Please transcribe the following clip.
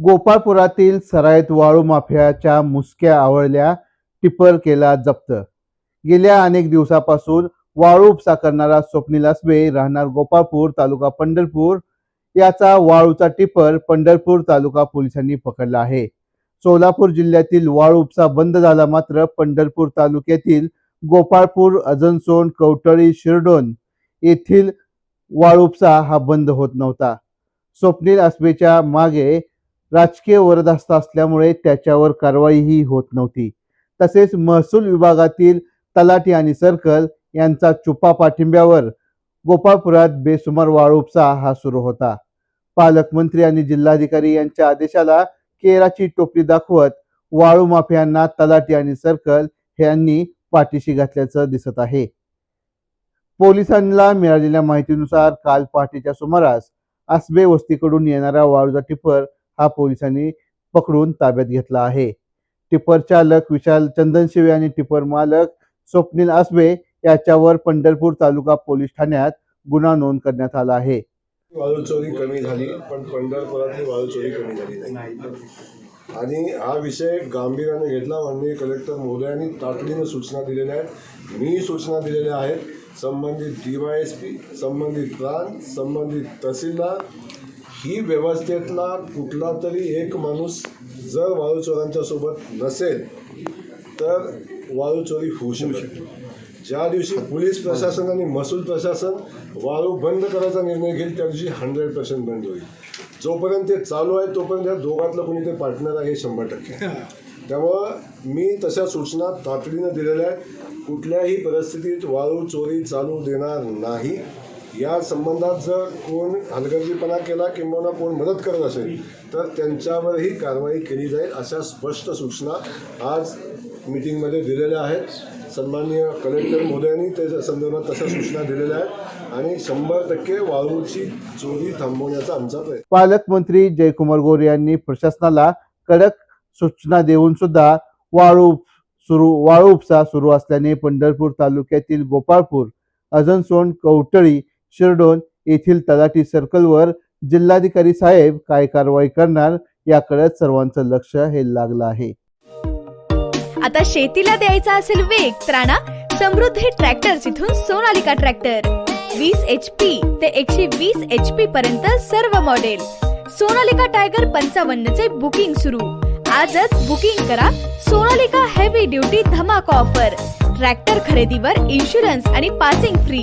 गोपाळपुरातील सराईत वाळू माफियाच्या मुसक्या आवळल्या टिपर केला जप्त. गेल्या अनेक दिवसापासून वाळू उपसा करणारा स्वप्नील असबे राहणार गोपाळपूर तालुका पंढरपूर. याचा वाळूचा टिपर पंढरपूर तालुका पोलिसांनी पकडला आहे. सोलापूर जिल्ह्यातील वाळू उपसा बंद झाला मात्र पंढरपूर तालुक्यातील गोपाळपूर अजनसोन कवटळी शिरडोन येथील वाळू उपसा हा बंद होत नव्हता. स्वप्नील असबेच्या मागे राजकीय वरदहस्त असल्यामुळे त्याच्यावर कारवाईही होत नव्हती. तसेच महसूल विभागातील तलाठी आणि सर्कल यांचा चुपा पाठिंब्यावर गोपाळपुरात बेसुमार वाळूपचा हा सुरू होता. पालकमंत्री आणि जिल्हाधिकारी यांच्या आदेशाला केराची टोपली दाखवत वाळू माफियांना तलाठी आणि सर्कल यांनी पाठीशी घातल्याचं दिसत आहे. पोलिसांना मिळालेल्या माहितीनुसार काल पहाटेच्या सुमारास आसबे वस्तीकडून येणारा वाळूचा टिपर हा पोलिसांनी पकडून ताब्यात घेतला आहे. टिपर चालक विशाल चंदनशिवे आणि टिपर मालक स्वप्नील आसबे याच्यावर पंढरपूर तालुका पोलीस ठाण्यात गुन्हा नोंद करण्यात आला आहे. वाळू चोरी कमी झाली पण पंढरपुरातली वाळू चोरी कमी झाली नाही. आणि हा विषय गांभीर्याने घेतला. माननीय कलेक्टर महोदयांनी तातडीने सूचना दिलेल्या आहेत. मी सूचना दिलेल्या आहेत. संबंधित डी वाय एस पी संबंधित प्रांत संबंधित तहसीलदार ही व्यवस्थेतला कुठला तरी एक माणूस जर वाळू चोरांच्या सोबत नसेल तर वाळू चोरी होऊ शकते ज्या दिवशी पोलीस प्रशासन आणि महसूल प्रशासन वाळू बंद करायचा निर्णय घेईल त्या दिवशी हंड्रेड पर्सेंट बंद होईल. जोपर्यंत ते चालू आहे तोपर्यंत या दोघातलं कोणी ते पार्टनर आहे हे शंभर टक्के. त्यामुळं मी तशा सूचना तातडीनं दिलेल्या आहेत. कुठल्याही परिस्थितीत वाळू चोरी चालू देणार नाही. या संबंधात जर कोण हलगर्जीपणा केला किंवा कोण मदत करत असेल तर त्यांच्यावरही कारवाई केली जाईल अशा स्पष्ट सूचना आज मीटिंगमध्ये दिलेल्या आहेत. सन्माननीय कलेक्टर महोदयांनी त्या संदर्भात तशा सूचना दिलेल्या आहेत आणि शंभर टक्के वाळूची चोरी थांबवण्याचा आमचा प्रयत्न. पालकमंत्री जयकुमार गोरे यांनी प्रशासनाला कडक सूचना देऊन सुद्धा वाळू सुरू वाळू उपसा सुरू असल्याने पंढरपूर तालुक्यातील गोपाळपूर अजनसोन कवटळी शिरडोन येथील तलाठी सर्कलवर जिल्हाधिकारी साहेब काय कारवाई करणार याकडे सर्वांचं लक्ष हे लागलं आहे. आता शेतीला द्यायचा असेल वेग तर आणा समृद्धी ट्रॅक्टर्स इथून सोनालिका ट्रॅक्टर. वीस एच पी ते एकशे वीस एच पी पर्यंत सर्व मॉडेल सोनालिका टायगर पंचावन्न चे बुकिंग सुरू. आजच बुकिंग करा सोनालिका हेवी ड्युटी धमाका ऑफर ट्रॅक्टर खरेदीवर इन्शुरन्स आणि पासिंग फ्री